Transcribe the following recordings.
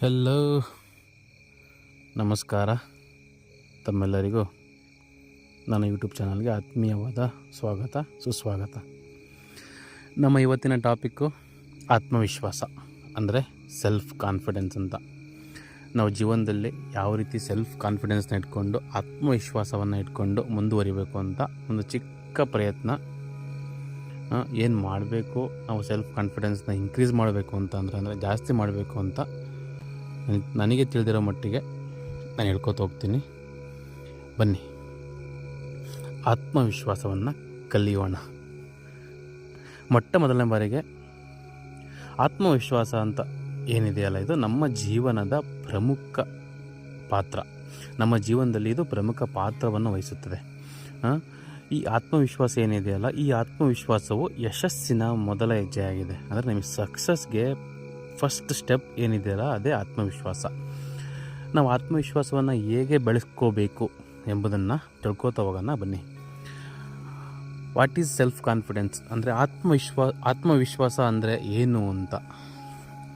Hello ನಮಸ್ಕಾರ ತಮ್ಮೆಲ್ಲರಿಗೂ. ನನ್ನ ಯೂಟ್ಯೂಬ್ ಚಾನಲ್ಗೆ ಆತ್ಮೀಯವಾದ ಸ್ವಾಗತ, ಸುಸ್ವಾಗತ. ನಮ್ಮ ಇವತ್ತಿನ ಟಾಪಿಕ್ಕು ಆತ್ಮವಿಶ್ವಾಸ, ಅಂದರೆ ಸೆಲ್ಫ್ ಕಾನ್ಫಿಡೆನ್ಸ್ ಅಂತ. ನಾವು ಜೀವನದಲ್ಲಿ ಯಾವ ರೀತಿ ಸೆಲ್ಫ್ ಕಾನ್ಫಿಡೆನ್ಸ್ನ ಇಟ್ಕೊಂಡು, ಆತ್ಮವಿಶ್ವಾಸವನ್ನು ಇಟ್ಕೊಂಡು ಮುಂದುವರಿಬೇಕು ಅಂತ ಒಂದು ಚಿಕ್ಕ ಪ್ರಯತ್ನ. ಏನು ಮಾಡಬೇಕು, ನಾವು ಸೆಲ್ಫ್ ಕಾನ್ಫಿಡೆನ್ಸ್ನ ಇನ್ಕ್ರೀಸ್ ಮಾಡಬೇಕು ಅಂತ ಅಂದರೆ ಜಾಸ್ತಿ ಮಾಡಬೇಕು ಅಂತ ನನಗೆ ತಿಳಿದಿರೋ ಮಟ್ಟಿಗೆ ನಾನು ಹೇಳ್ಕೊತ ಹೋಗ್ತೀನಿ. ಬನ್ನಿ. ಆತ್ಮವಿಶ್ವಾಸವನ್ನು ಕಲಿಯೋಣ. ಮೊಟ್ಟ ಮೊದಲನೇ ಬಾರಿಗೆ ಆತ್ಮವಿಶ್ವಾಸ ಅಂತ ಏನಿದೆಯಲ್ಲ ಇದು ನಮ್ಮ ಜೀವನದ ಪ್ರಮುಖ ಪಾತ್ರ. ನಮ್ಮ ಜೀವನದಲ್ಲಿ ಇದು ಪ್ರಮುಖ ಪಾತ್ರವನ್ನು ವಹಿಸುತ್ತದೆ. ಈ ಆತ್ಮವಿಶ್ವಾಸ ಏನಿದೆಯಲ್ಲ ಈ ಆತ್ಮವಿಶ್ವಾಸವು ಯಶಸ್ಸಿನ ಮೊದಲ ಹೆಜ್ಜೆಯಾಗಿದೆ. ಅಂದರೆ ನಿಮಗೆ ಸಕ್ಸಸ್ಗೆ ಫಸ್ಟ್ ಸ್ಟೆಪ್ ಏನಿದೆಯಲ್ಲ, ಅದೇ ಆತ್ಮವಿಶ್ವಾಸ. ನಾವು ಆತ್ಮವಿಶ್ವಾಸವನ್ನು ಹೇಗೆ ಬೆಳೆಸ್ಕೋಬೇಕು ಎಂಬುದನ್ನು ತಿಳ್ಕೊತಾ ಹೋಗೋಣ, ಬನ್ನಿ. ವಾಟ್ ಈಸ್ ಸೆಲ್ಫ್ ಕಾನ್ಫಿಡೆನ್ಸ್ ಅಂದರೆ ಆತ್ಮವಿಶ್ವಾಸ ಆತ್ಮವಿಶ್ವಾಸ ಅಂದರೆ ಏನು ಅಂತ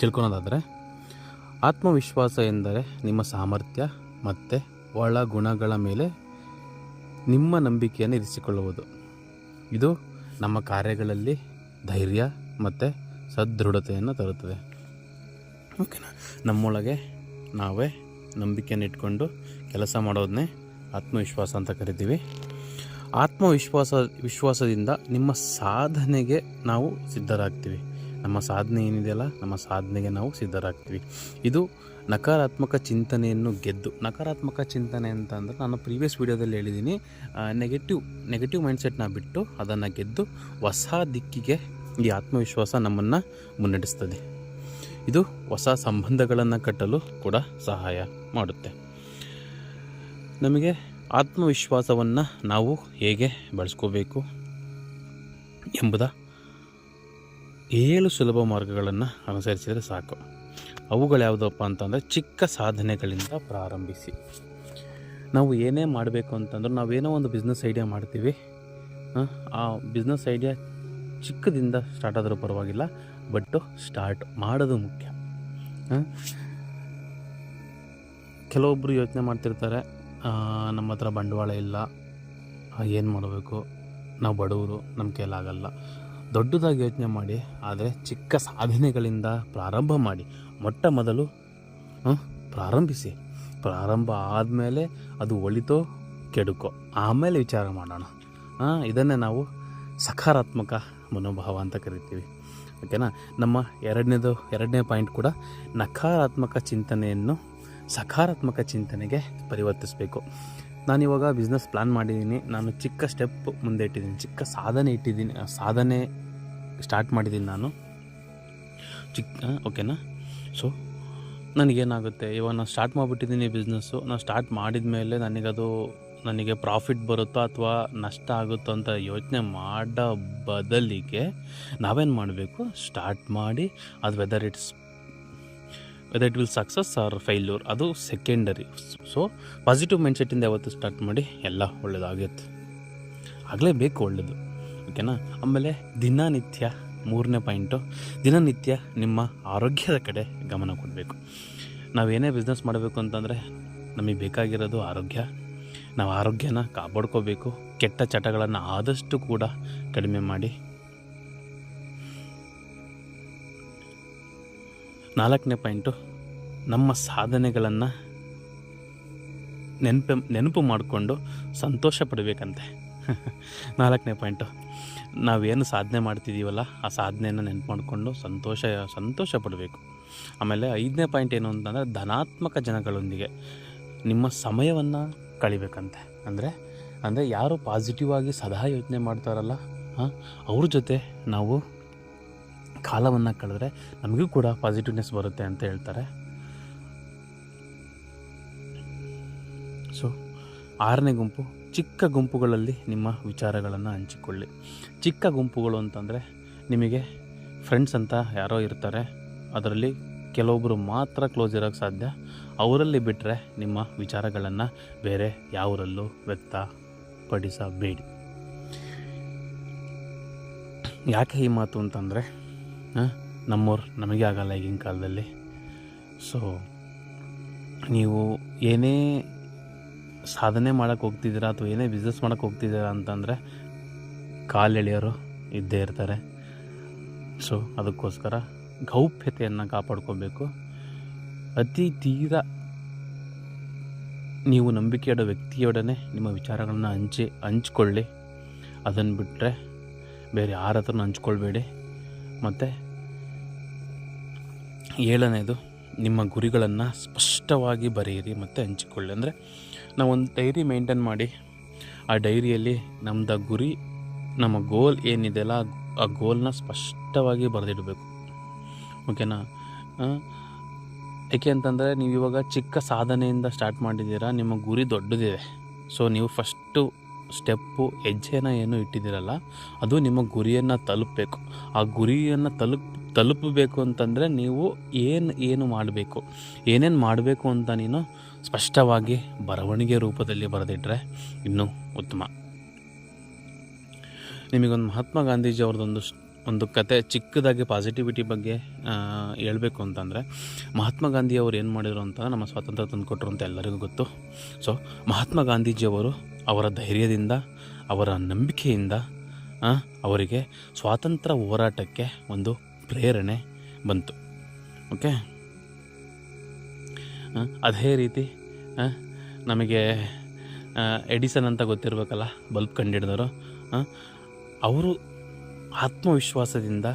ತಿಳ್ಕೊಳೋದಾದರೆ, ಆತ್ಮವಿಶ್ವಾಸ ಎಂದರೆ ನಿಮ್ಮ ಸಾಮರ್ಥ್ಯ ಮತ್ತು ಒಳ ಗುಣಗಳ ಮೇಲೆ ನಿಮ್ಮ ನಂಬಿಕೆಯನ್ನು ಇರಿಸಿಕೊಳ್ಳುವುದು. ಇದು ನಮ್ಮ ಕಾರ್ಯಗಳಲ್ಲಿ ಧೈರ್ಯ ಮತ್ತು ಸದೃಢತೆಯನ್ನು ತರುತ್ತದೆ. ಓಕೆನಾ? ನಮ್ಮೊಳಗೆ ನಾವೇ ನಂಬಿಕೆಯನ್ನು ಇಟ್ಕೊಂಡು ಕೆಲಸ ಮಾಡೋದನ್ನೇ ಆತ್ಮವಿಶ್ವಾಸ ಅಂತ ಕರಿತೀವಿ. ಆತ್ಮವಿಶ್ವಾಸ, ವಿಶ್ವಾಸದಿಂದ ನಿಮ್ಮ ಸಾಧನೆಗೆ ನಾವು ಸಿದ್ಧರಾಗ್ತೀವಿ. ನಮ್ಮ ಸಾಧನೆ ಏನಿದೆಯಲ್ಲ, ನಮ್ಮ ಸಾಧನೆಗೆ ನಾವು ಸಿದ್ಧರಾಗ್ತೀವಿ. ಇದು ನಕಾರಾತ್ಮಕ ಚಿಂತನೆಯನ್ನು ಗೆದ್ದು, ನಕಾರಾತ್ಮಕ ಚಿಂತನೆ ಅಂತ ಅಂದರೆ ನಾನು ಪ್ರೀವಿಯಸ್ ವೀಡಿಯೋದಲ್ಲಿ ಹೇಳಿದ್ದೀನಿ ನೆಗೆಟಿವ್ ನೆಗೆಟಿವ್ ಮೈಂಡ್ಸೆಟ್ನ ಬಿಟ್ಟು ಅದನ್ನು ಗೆದ್ದು ಹೊಸ ದಿಕ್ಕಿಗೆ ಈ ಆತ್ಮವಿಶ್ವಾಸ ನಮ್ಮನ್ನು ಮುನ್ನಡೆಸ್ತದೆ. ಇದು ಹೊಸ ಸಂಬಂಧಗಳನ್ನು ಕಟ್ಟಲು ಕೂಡ ಸಹಾಯ ಮಾಡುತ್ತೆ. ನಮಗೆ ಆತ್ಮವಿಶ್ವಾಸವನ್ನು ನಾವು ಹೇಗೆ ಬಳಸ್ಕೋಬೇಕು ಎಂಬುದ ಏಳು ಸುಲಭ ಮಾರ್ಗಗಳನ್ನು ಅನುಸರಿಸಿದರೆ ಸಾಕು. ಅವುಗಳು ಯಾವುದಪ್ಪ ಅಂತಂದರೆ ಚಿಕ್ಕ ಸಾಧನೆಗಳಿಂದ ಪ್ರಾರಂಭಿಸಿ. ನಾವು ಏನೇ ಮಾಡಬೇಕು ಅಂತಂದ್ರೆ ನಾವೇನೋ ಒಂದು ಬಿಸ್ನೆಸ್ ಐಡಿಯಾ ಮಾಡ್ತೀವಿ. ಆ, ಬಿಸ್ನೆಸ್ ಐಡಿಯಾ ಚಿಕ್ಕದಿಂದ ಸ್ಟಾರ್ಟ್ ಆದರೂ ಪರವಾಗಿಲ್ಲ. ಬಟ್ಟು ಸ್ಟಾರ್ಟ್ ಮಾಡೋದು ಮುಖ್ಯ? ಕೆಲವೊಬ್ಬರು ಯೋಚನೆ ಮಾಡ್ತಿರ್ತಾರೆ ನಮ್ಮ ಹತ್ರ ಬಂಡವಾಳ ಇಲ್ಲ, ಏನು ಮಾಡಬೇಕು? ನಾವು ಬಡವರು ನಮ್ಮ ಕೈಲಾಗಲ್ಲ ದೊಡ್ಡದಾಗಿ ಯೋಚನೆ ಮಾಡಿ, ಆದರೆ ಚಿಕ್ಕ ಸಾಧನೆಗಳಿಂದ ಪ್ರಾರಂಭ ಮಾಡಿ. ಮೊಟ್ಟ ಮೊದಲು ಪ್ರಾರಂಭಿಸಿ. ಪ್ರಾರಂಭ ಆದಮೇಲೆ ಅದು ಒಳಿತೋ, ಕೆಡುಕೋ. ಆಮೇಲೆ ವಿಚಾರ ಮಾಡೋಣ. ಇದನ್ನೇ ನಾವು ಸಕಾರಾತ್ಮಕ ಮನೋಭಾವ ಅಂತ ಕರಿತೀವಿ. ಓಕೆನಾ? ನಮ್ಮ ಎರಡನೇದು, ಎರಡನೇ ಪಾಯಿಂಟ್ ಕೂಡ ನಕಾರಾತ್ಮಕ ಚಿಂತನೆಯನ್ನು ಸಕಾರಾತ್ಮಕ ಚಿಂತನೆಗೆ ಪರಿವರ್ತಿಸಬೇಕು. ನಾನಿವಾಗ ಬಿಸ್ನೆಸ್ ಪ್ಲ್ಯಾನ್ ಮಾಡಿದ್ದೀನಿ. ನಾನು ಚಿಕ್ಕ ಸ್ಟೆಪ್ ಮುಂದೆ ಇಟ್ಟಿದ್ದೀನಿ. ಚಿಕ್ಕ ಸಾಧನೆ ಇಟ್ಟಿದ್ದೀನಿ. ಸಾಧನೆ ಸ್ಟಾರ್ಟ್ ಮಾಡಿದ್ದೀನಿ ನಾನು. ಚಿಕ್ಕ ಓಕೆನಾ? ಸೊ ನನಗೇನಾಗುತ್ತೆ? ಇವಾಗ ನಾನು ಸ್ಟಾರ್ಟ್ ಮಾಡಿಬಿಟ್ಟಿದ್ದೀನಿ ಬಿಸ್ನೆಸ್ಸು ನಾನು ಸ್ಟಾರ್ಟ್ ಮಾಡಿದ ಮೇಲೆ ನನಗದು ನನಗೆ ಪ್ರಾಫಿಟ್ ಬರುತ್ತೋ ಅಥವಾ ನಷ್ಟ ಆಗುತ್ತೋ ಅಂತ ಯೋಚನೆ ಮಾಡೋ ಬದಲಿಗೆ ನಾವೇನು ಮಾಡಬೇಕು? ಸ್ಟಾರ್ಟ್ ಮಾಡಿ, ಅದು whether it's whether it will success or failure ಅದು ಸೆಕೆಂಡರಿ ಸೊ ಪಾಸಿಟಿವ್ ಮೈಂಡ್ಸೆಟ್ಟಿಂದ ಯಾವತ್ತು ಸ್ಟಾರ್ಟ್ ಮಾಡಿ ಎಲ್ಲ ಒಳ್ಳೆಯದಾಗುತ್ತೆ ಆಗಲೇಬೇಕು ಒಳ್ಳೆಯದು ಓಕೆನಾ ಆಮೇಲೆ ದಿನನಿತ್ಯ ಮೂರನೇ ಪಾಯಿಂಟು, ದಿನನಿತ್ಯ ನಿಮ್ಮ ಆರೋಗ್ಯದ ಕಡೆ ಗಮನ ಕೊಡಬೇಕು. ನಾವೇನೇ ಬಿಸ್ನೆಸ್ ಮಾಡಬೇಕು ಅಂತಂದರೆ ನಮಗೆ ಬೇಕಾಗಿರೋದು ಆರೋಗ್ಯ ನಾವು ಆರೋಗ್ಯನ ಕಾಪಾಡ್ಕೋಬೇಕು. ಕೆಟ್ಟ ಚಟಗಳನ್ನು ಆದಷ್ಟು ಕೂಡ ಕಡಿಮೆ ಮಾಡಿ. ನಾಲ್ಕನೇ ಪಾಯಿಂಟು, ನಮ್ಮ ಸಾಧನೆಗಳನ್ನು ನೆನಪು ನೆನಪು ಮಾಡಿಕೊಂಡು ಸಂತೋಷ ಪಡಬೇಕಂತೆ. ನಾಲ್ಕನೇ ಪಾಯಿಂಟು, ನಾವೇನು ಸಾಧನೆ ಮಾಡ್ತಿದ್ದೀವಲ್ಲ ಆ ಸಾಧನೆಯನ್ನು ನೆನಪು ಮಾಡಿಕೊಂಡು ಸಂತೋಷ ಸಂತೋಷ ಪಡಬೇಕು. ಆಮೇಲೆ ಐದನೇ ಪಾಯಿಂಟ್ ಏನು ಅಂತಂದರೆ, ಧನಾತ್ಮಕ ಜನಗಳೊಂದಿಗೆ ನಿಮ್ಮ ಸಮಯವನ್ನು ಕಳಿಬೇಕಂತೆ. ಅಂದರೆ ಅಂದರೆ ಯಾರು ಪಾಸಿಟಿವ್ ಆಗಿ ಸದಾ ಯೋಚನೆ ಮಾಡ್ತಾರಲ್ಲ, ಹಾಂ, ಅವ್ರ ಜೊತೆ ನಾವು ಕಾಲವನ್ನು ಕಳೆದ್ರೆ ನಮಗೂ ಕೂಡ ಪಾಸಿಟಿವ್ನೆಸ್ ಬರುತ್ತೆ ಅಂತ ಹೇಳ್ತಾರೆ. ಸೊ ಆರನೇ ಗುಂಪು, ಚಿಕ್ಕ ಗುಂಪುಗಳಲ್ಲಿ ನಿಮ್ಮ ವಿಚಾರಗಳನ್ನು ಹಂಚಿಕೊಳ್ಳಿ. ಚಿಕ್ಕ ಗುಂಪುಗಳು ಅಂತಂದರೆ ನಿಮಗೆ ಫ್ರೆಂಡ್ಸ್ ಅಂತ ಯಾರೋ ಇರ್ತಾರೆ. ಅದರಲ್ಲಿ ಕೆಲವೊಬ್ಬರು ಮಾತ್ರ ಕ್ಲೋಸ್ ಇರೋಕ್ಕೆ ಸಾಧ್ಯ. ಅವರಲ್ಲಿ ಬಿಟ್ಟರೆ ನಿಮ್ಮ ವಿಚಾರಗಳನ್ನು ಬೇರೆ ಯಾವರಲ್ಲೂ ವ್ಯಕ್ತಪಡಿಸಬೇಡಿ. ಯಾಕೆ ಈ ಮಾತು ಅಂತಂದರೆ ನಮ್ಮವ್ರು ನಮಗೆ ಆಗಲ್ಲ ಈಗಿನ ಕಾಲದಲ್ಲಿ. ಸೊ ನೀವು ಏನೇ ಸಾಧನೆ ಮಾಡೋಕ್ಕೆ ಹೋಗ್ತಿದ್ದೀರಾ ಅಥವಾ ಏನೇ ಬಿಸ್ನೆಸ್ ಮಾಡೋಕ್ಕೆ ಹೋಗ್ತಿದ್ದೀರಾ ಅಂತಂದರೆ ಕಾಲು ಎಳೆಯೋರು ಇದ್ದೇ ಇರ್ತಾರೆ. ಸೊ ಅದಕ್ಕೋಸ್ಕರ ಗೌಪ್ಯತೆಯನ್ನು ಕಾಪಾಡ್ಕೋಬೇಕು. ಅತಿ ತೀರ ನೀವು ನಂಬಿಕೆ ಇಡೋ ವ್ಯಕ್ತಿಯೊಡನೆ ನಿಮ್ಮ ವಿಚಾರಗಳನ್ನು ಹಂಚಿ, ಹಂಚ್ಕೊಳ್ಳಿ. ಅದನ್ನು ಬಿಟ್ಟರೆ ಬೇರೆ ಯಾರ ಹತ್ರನೂ ಹಂಚ್ಕೊಳ್ಬೇಡಿ. ಮತ್ತು ಏಳನೇದು, ನಿಮ್ಮ ಗುರಿಗಳನ್ನು ಸ್ಪಷ್ಟವಾಗಿ ಬರೆಯಿರಿ ಮತ್ತು ಹಂಚಿಕೊಳ್ಳಿ. ಅಂದರೆ ನಾವೊಂದು ಡೈರಿ ಮೇಂಟೈನ್ ಮಾಡಿ, ಆ ಡೈರಿಯಲ್ಲಿ ನಮ್ಮದು ಗುರಿ, ನಮ್ಮ ಗೋಲ್ ಏನಿದೆಯಲ್ಲ ಆ- ಗೋಲ್ನ ಸ್ಪಷ್ಟವಾಗಿ ಬರೆದಿಡಬೇಕು. ಓಕೆನಾ? ಏಕೆ ಅಂತಂದರೆ ನೀವು ಇವಾಗ ಚಿಕ್ಕ ಸಾಧನೆಯಿಂದ ಸ್ಟಾರ್ಟ್ ಮಾಡಿದ್ದೀರಾ, ನಿಮ್ಮ ಗುರಿ ದೊಡ್ಡದಿದೆ. ಸೊ ನೀವು ಫಸ್ಟು ಸ್ಟೆಪ್ಪು ಹೆಜ್ಜೆನ ಏನು ಇಟ್ಟಿದ್ದೀರಲ್ಲ, ಅದು ನಿಮ್ಮ ಗುರಿಯನ್ನು ತಲುಪಬೇಕು. ಆ ಗುರಿಯನ್ನು ತಲುಪ್, ತಲುಪಬೇಕು ಅಂತಂದರೆ ನೀವು ಏನು ಏನು ಮಾಡಬೇಕು? ಏನೇನು ಮಾಡಬೇಕು ಅಂತ ನೀನು ಸ್ಪಷ್ಟವಾಗಿ ಬರವಣಿಗೆ ರೂಪದಲ್ಲಿ ಬರೆದಿಟ್ಟರೆ ಇನ್ನೂ ಉತ್ತಮ. ನಿಮಗೊಂದು ಮಹಾತ್ಮ ಗಾಂಧೀಜಿ ಅವ್ರದ್ದೊಂದು ಒಂದು ಕತೆ ಚಿಕ್ಕದಾಗಿ ಪಾಸಿಟಿವಿಟಿ ಬಗ್ಗೆ ಹೇಳಬೇಕು ಅಂತಂದರೆ, ಮಹಾತ್ಮ ಗಾಂಧಿ ಅವರು ಏನು ಮಾಡಿದ್ರು ಅಂತ ನಮ್ಮ ಸ್ವಾತಂತ್ರ್ಯ ತಂದುಕೊಟ್ರು ಅಂತ ಎಲ್ಲರಿಗೂ ಗೊತ್ತು. ಸೊ ಮಹಾತ್ಮ ಗಾಂಧೀಜಿಯವರು ಅವರ ಧೈರ್ಯದಿಂದ, ಅವರ ನಂಬಿಕೆಯಿಂದ ಅವರಿಗೆ ಸ್ವಾತಂತ್ರ್ಯ ಹೋರಾಟಕ್ಕೆ ಒಂದು ಪ್ರೇರಣೆ ಬಂತು. ಓಕೆ ಅದೇ ರೀತಿ ನಮಗೆ ಎಡಿಸನ್ ಅಂತ ಗೊತ್ತಿರಬೇಕಲ್ಲ, ಬಲ್ಬ್ ಕಂಡಿಡಿದವರು ಅವರು ಆತ್ಮವಿಶ್ವಾಸದಿಂದ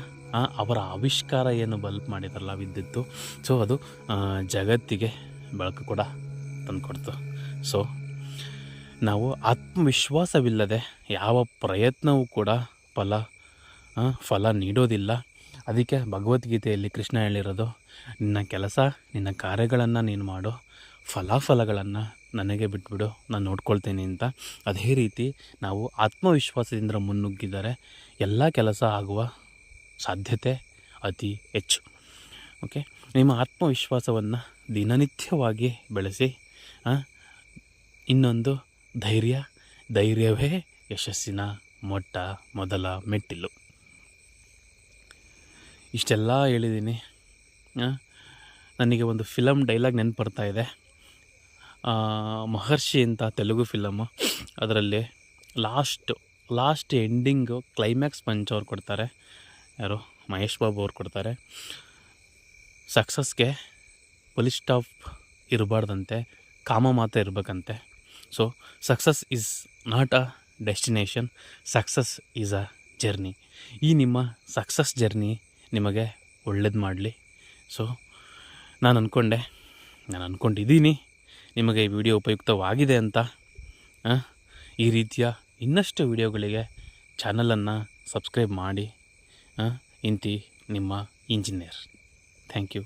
ಅವರ ಆವಿಷ್ಕಾರ ಏನು ಬಲ್ಪ್ ಮಾಡಿದ್ರಲ್ಲ ವಿದ್ಯುತ್ತು, ಸೊ ಅದು ಜಗತ್ತಿಗೆ ಬೆಳಕು ಕೂಡ ತಂದುಕೊಡ್ತು. ಸೊ, ನಾವು ಆತ್ಮವಿಶ್ವಾಸವಿಲ್ಲದೆ ಯಾವ ಪ್ರಯತ್ನವೂ ಕೂಡ ಫಲ ಫಲ ನೀಡೋದಿಲ್ಲ. ಅದಕ್ಕೆ ಭಗವದ್ಗೀತೆಯಲ್ಲಿ ಕೃಷ್ಣ ಹೇಳಿರೋದು, ನಿನ್ನ ಕೆಲಸ, ನಿನ್ನ ಕಾರ್ಯಗಳನ್ನು ನೀನು ಮಾಡು, ಫಲಾಫಲಗಳನ್ನು ನನಗೆ ಬಿಟ್ಬಿಡು, ನಾನು ನೋಡ್ಕೊಳ್ತೀನಿ ಅಂತ. ಅದೇ ರೀತಿ ನಾವು ಆತ್ಮವಿಶ್ವಾಸದಿಂದ ಮುನ್ನುಗ್ಗಿದರೆ ಎಲ್ಲ ಕೆಲಸ ಆಗುವ ಸಾಧ್ಯತೆ ಅತಿ ಹೆಚ್ಚು. ಓಕೆ ನಿಮ್ಮ ಆತ್ಮವಿಶ್ವಾಸವನ್ನು ದಿನನಿತ್ಯವಾಗಿ ಬೆಳೆಸಿ ಇನ್ನೊಂದು ಧೈರ್ಯ, ಧೈರ್ಯವೇ ಯಶಸ್ಸಿನ ಮೊಟ್ಟ, ಮೊದಲ ಮೆಟ್ಟಿಲು. ಇಷ್ಟೆಲ್ಲ ಹೇಳಿದ್ದೀನಿ ನನಗೆ ಒಂದು ಫಿಲಮ್ ಡೈಲಾಗ್ ನೆನಪು ಇದೆ. ಮಹರ್ಷಿ ಅಂತ ತೆಲುಗು ಫಿಲಮ್ ಅದರಲ್ಲಿ last last ending climax punch ಅವ್ರು ಕೊಡ್ತಾರೆ. ಯಾರು? ಮಹೇಶ್ ಬಾಬು ಅವ್ರು ಕೊಡ್ತಾರೆ. ಸಕ್ಸಸ್ಗೆ ಪೊಲೀಸ್ ಸ್ಟಾಫ್ ಇರಬಾರ್ದಂತೆ, ಕಾಮ ಮಾತ್ರ ಇರಬೇಕಂತೆ. So success is not a destination success is a journey ಈ ನಿಮ್ಮ ಸಕ್ಸಸ್ ಜರ್ನಿ ನಿಮಗೆ ಒಳ್ಳೇದು ಮಾಡಲಿ. ಸೊ ನಾನು ಅಂದ್ಕೊಂಡೆ ನಾನು ಅಂದ್ಕೊಂಡಿದ್ದೀನಿ ನಿಮಗೆ ಈ ವಿಡಿಯೋ ಉಪಯುಕ್ತವಾಗಿದೆ ಅಂತ ಈ ರೀತಿಯ ಇನ್ನಷ್ಟು ವಿಡಿಯೋಗಳಿಗೆ ಚಾನಲನ್ನು ಸಬ್ಸ್ಕ್ರೈಬ್ ಮಾಡಿ ಇಂತಿ ನಿಮ್ಮ ಇಂಜಿನಿಯರ್. Thank you.